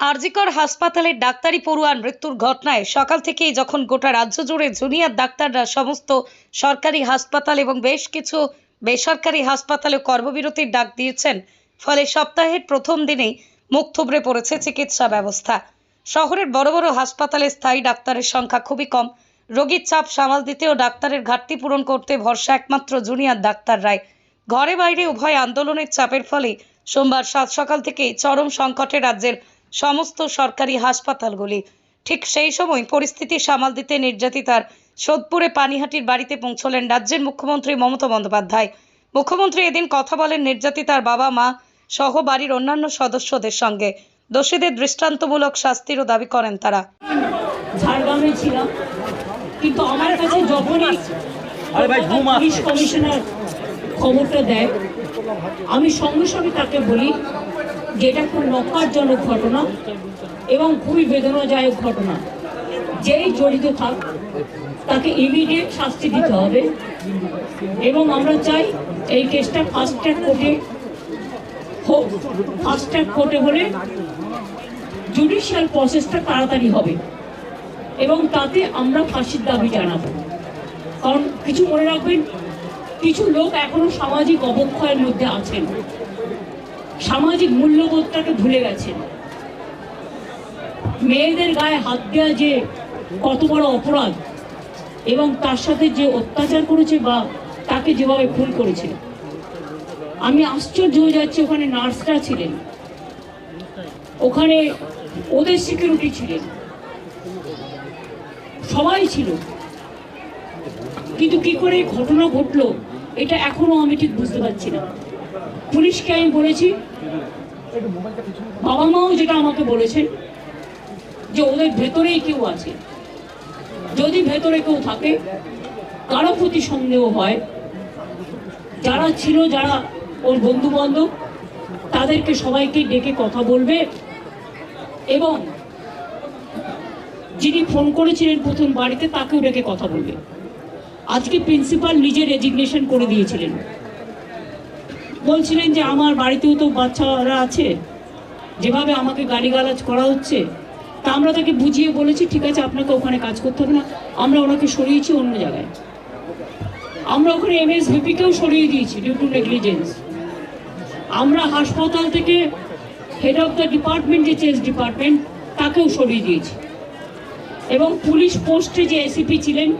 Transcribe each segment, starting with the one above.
আরজিকর হাসপাতালের ডাক্তারি পড়ুয়ার মৃত্যুর ঘটনায় সকাল থেকেই যখন গোটা রাজ্য জুড়ে জুনিয়র ডাক্তাররা সমস্ত সরকারি হাসপাতাল এবং বেশ কিছু বেসরকারি হাসপাতালে কর্মবিরতির ডাক দিয়েছেন, ফলে সপ্তাহের প্রথম দিনেই মুখ থুবড়ে পড়েছে চিকিৎসা ব্যবস্থা। শহরের বড় বড় হাসপাতালে স্থায়ী ডাক্তারের সংখ্যা খুবই কম। রোগীর চাপ সামাল দিতেও ডাক্তারের ঘাটতি পূরণ করতে ভরসা একমাত্র জুনিয়র ডাক্তাররাই। ঘরে বাইরে উভয় আন্দোলনের চাপের ফলে সোমবার সাত সকাল থেকেই চরম সংকটে রাজ্যের সমস্ত সরকারি হাসপাতালগুলি। ঠিক সেই সময় পরিস্থিতি সামাল দিতে নির্যাতিতার সোদপুরে পানিহাটির বাড়িতে পৌঁছলেন রাজ্যের মুখ্যমন্ত্রী মমতা বন্দ্যোপাধ্যায়। মুখ্যমন্ত্রী এদিন কথা বলেন নির্যাতিতার বাবা মা সহ বাড়ির অন্যান্য সদস্যদের সঙ্গে। দোষীদের দৃষ্টান্তমূলক শাস্তিরও দাবি করেন তারা। ঝাড়গ্রামে ছিলাম কিন্তু আমার কাছে যখনই আরে ভাই, ঘুম আসছে। পুলিশ কমিশনার খবরটা দেয় আমি সঙ্গে সঙ্গে তাকে বলি যে এটা খুব নকারজনক ঘটনা এবং খুবই বেদনাদায়ক ঘটনা। যেই জড়িত থাক, তাকে ইমিডিয়েট শাস্তি দিতে হবে এবং আমরা চাই এই কেসটা ফাস্ট ট্র্যাক কোর্টে হোক ফাস্ট ট্র্যাক কোর্টে হলে জুডিশিয়াল প্রসেসটা তাড়াতাড়ি হবে এবং তাতে আমরা ফাঁসির দাবি জানাব। কারণ কিছু মনে রাখবেন, কিছু লোক এখনও সামাজিক অবক্ষয়ের মধ্যে আছেন। সামাজিক মূল্যবোধটাকে ভুলে গেছেন। মেয়েদের গায়ে হাত দেওয়া যে কত বড় অপরাধ, এবং তার সাথে যে অত্যাচার করেছে বা তাকে যেভাবে ভুল করেছে। আমি আশ্চর্য হয়ে যাচ্ছি, ওখানে নার্সরা ছিলেন। ওখানে ওদের সিকিউরিটি ছিলেন। সবাই ছিল। কিন্তু কি করে ঘটনা ঘটলো, এটা এখনও আমি ঠিক বুঝতে পারছি না। পুলিশকে আমি বলেছি বাবা মাও যেটা আমাকে বলেছেন যে ওদের ভেতরেই কেউ আছে। যদি ভেতরে কেউ থাকে, কারও প্রতি সন্দেহ হয়, যারা ছিল, যারা ওর তাদেরকে সবাইকে ডেকে কথা বলবে এবং যিনি ফোন করেছিলেন প্রথম বাড়িতে, তাকেও ডেকে কথা বলবে। আজকে প্রিন্সিপাল নিজে রেজিগনেশন করে দিয়েছিলেন। বলছিলেন যে আমার বাড়িতেও তো বাচ্চারা আছে, যেভাবে আমাকে গালিগালাজ করা হচ্ছে, তা আমরা তাকে বুঝিয়ে বলেছি, ঠিক আছে, আপনাকে ওখানে কাজ করতে হবে না, আমরা ওনাকে সরিয়েছি অন্য জায়গায়। আমরা ওখানে এম এস এমএসভিপিকেও সরিয়ে দিয়েছি ডিউ টু নেগলিজেন্স আমরা হাসপাতাল থেকে হেড অফ দ্য ডিপার্টমেন্ট যে চেস ডিপার্টমেন্ট তাকেও সরিয়ে দিয়েছি। এবং পুলিশ পোস্টে যে এসিপি ছিলেন,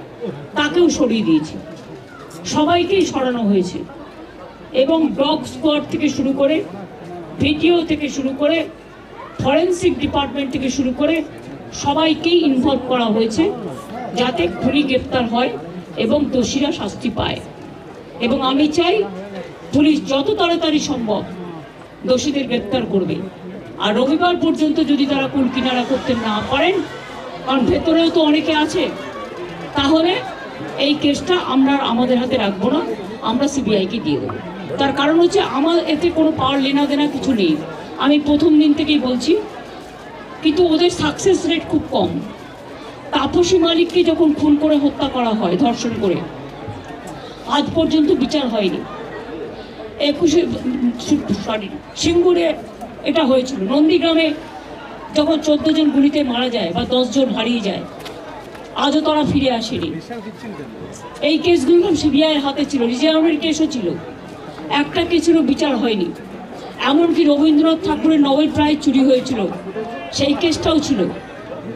তাকেও সরিয়ে দিয়েছি। সবাইকেই সরানো হয়েছে। এবং ডগ স্কোয়াড থেকে শুরু করে ভিডিও থেকে শুরু করে ফরেন্সিক ডিপার্টমেন্ট থেকে শুরু করে সবাইকেই ইনভলভ করা হয়েছে যাতে খুনি গ্রেপ্তার হয় এবং দোষীরা শাস্তি পায়। এবং আমি চাই পুলিশ যত তাড়াতাড়ি সম্ভব দোষীদের গ্রেপ্তার করবে। আর রবিবার পর্যন্ত যদি তারা কুল কিনারা করতে না পারেন, কারণ ভেতরেও তো অনেকে আছে, তাহলে এই কেসটা আমরা আমাদের হাতে রাখব না, আমরা সিবিআইকে দিয়ে দেবো। তার কারণ হচ্ছে আমার এতে কোনো পাওয়ার লেনা দেনা কিছু নেই। আমি প্রথম দিন থেকেই বলছি, কিন্তু ওদের সাকসেস রেট খুব কম। তাপসী মালিককে যখন খুন করে হত্যা করা হয়, ধর্ষণ করে, আজ পর্যন্ত বিচার হয়নি। একুশে, সরি, সিঙ্গুরে এটা হয়েছিল। নন্দীগ্রামে যখন চোদ্দ জন গুলিতে মারা যায় বা জন হারিয়ে যায়, আজও তারা ফিরে আসেনি। এই কেসগুলো সিবিআইয়ের হাতে ছিল রিজার্ভের কেসও ছিল। একটা কেসেরও বিচার হয়নি। এমনকি রবীন্দ্রনাথ ঠাকুরের নোবেল প্রাইজ চুরি হয়েছিল। সেই কেসটাও ছিল।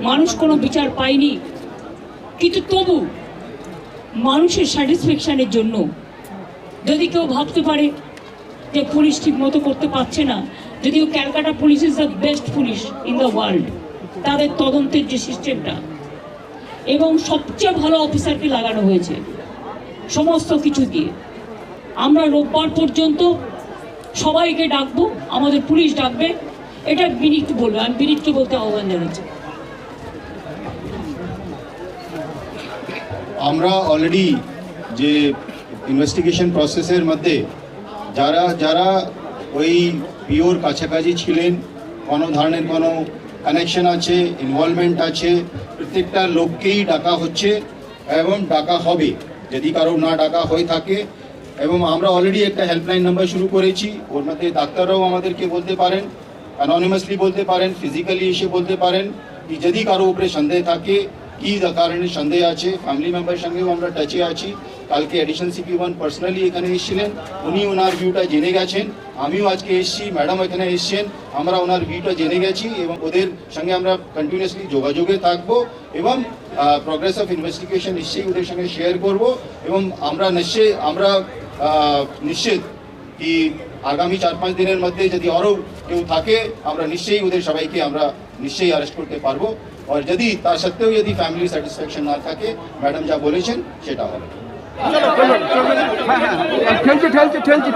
মানুষ কোনো বিচার পায়নি। কিন্তু তবু মানুষের স্যাটিসফ্যাকশানের জন্য যদি কেউ ভাবতে পারে যে পুলিশ ঠিক মতো করতে পারছে না যদিও Calcutta police is the best police in the world তাদের তদন্তের যে সিস্টেমটা এবং সবচেয়ে ভালো অফিসারকে লাগানো হয়েছে, সমস্ত কিছু দিয়ে। আমরা রোববার পর্যন্ত সবাইকে ডাকবো, আমাদের পুলিশ ডাকবে। এটা বিনীত বলবে, আমি বিনীতকে বলতে আহ্বান জানাচ্ছি। আমরা অলরেডি যে ইনভেস্টিগেশন প্রসেসের মধ্যে যারা যারা ওই পিওর কাছাকাছি ছিলেন, কোনো ধরনের কোনো কানেকশন আছে ইনভলভমেন্ট আছে, প্রত্যেকটা লোককেই ডাকা হচ্ছে এবং ডাকা হবে। যদি কারও না ডাকা হয়ে থাকে এবং আমরা অলরেডি একটা হেল্পলাইন নাম্বার শুরু করেছি। ওর মধ্যে ডাক্তাররাও আমাদেরকে বলতে পারেন অ্যানোনিমাসলি বলতে পারেন ফিজিক্যালি এসে বলতে পারেন কি যদি কারও উপরে সন্দেহ থাকে, কি কারণে সন্দেহ আছে। ফ্যামিলি মেম্বার সঙ্গেও আমরা টাচে আছি। কালকে এডিশন সিপি ওয়ান পার্সোনালি এখানে এসেছিলেন। উনি ওনার ভিউটা জেনে গেছেন। আমিও আজকে এসেছি ম্যাডাম এখানে এসেছেন। আমরা ওনার ভিউটা জেনে গেছি এবং ওদের সঙ্গে আমরা কন্টিনিউসলি যোগাযোগে থাকব এবং প্রগ্রেস অফ ইনভেস্টিগেশন নিশ্চয়ই ওদের সঙ্গে শেয়ার করব এবং আমরা নিশ্চয়ই, আমরা নিশ্চিত কি আগামী চার পাঁচ দিনের মধ্যে যদি আরও কেউ থাকে, আমরা নিশ্চয়ই ওদের সবাইকে আমরা নিশ্চয়ই অ্যারেস্ট করতে পারব। আর যদি তা সত্ত্বেও যদি ফ্যামিলি স্যাটিসফ্যাকশন না থাকে ম্যাডাম যা বলেছেন, সেটা হবে। ঠেলছি ঠেলছি ঠেলছি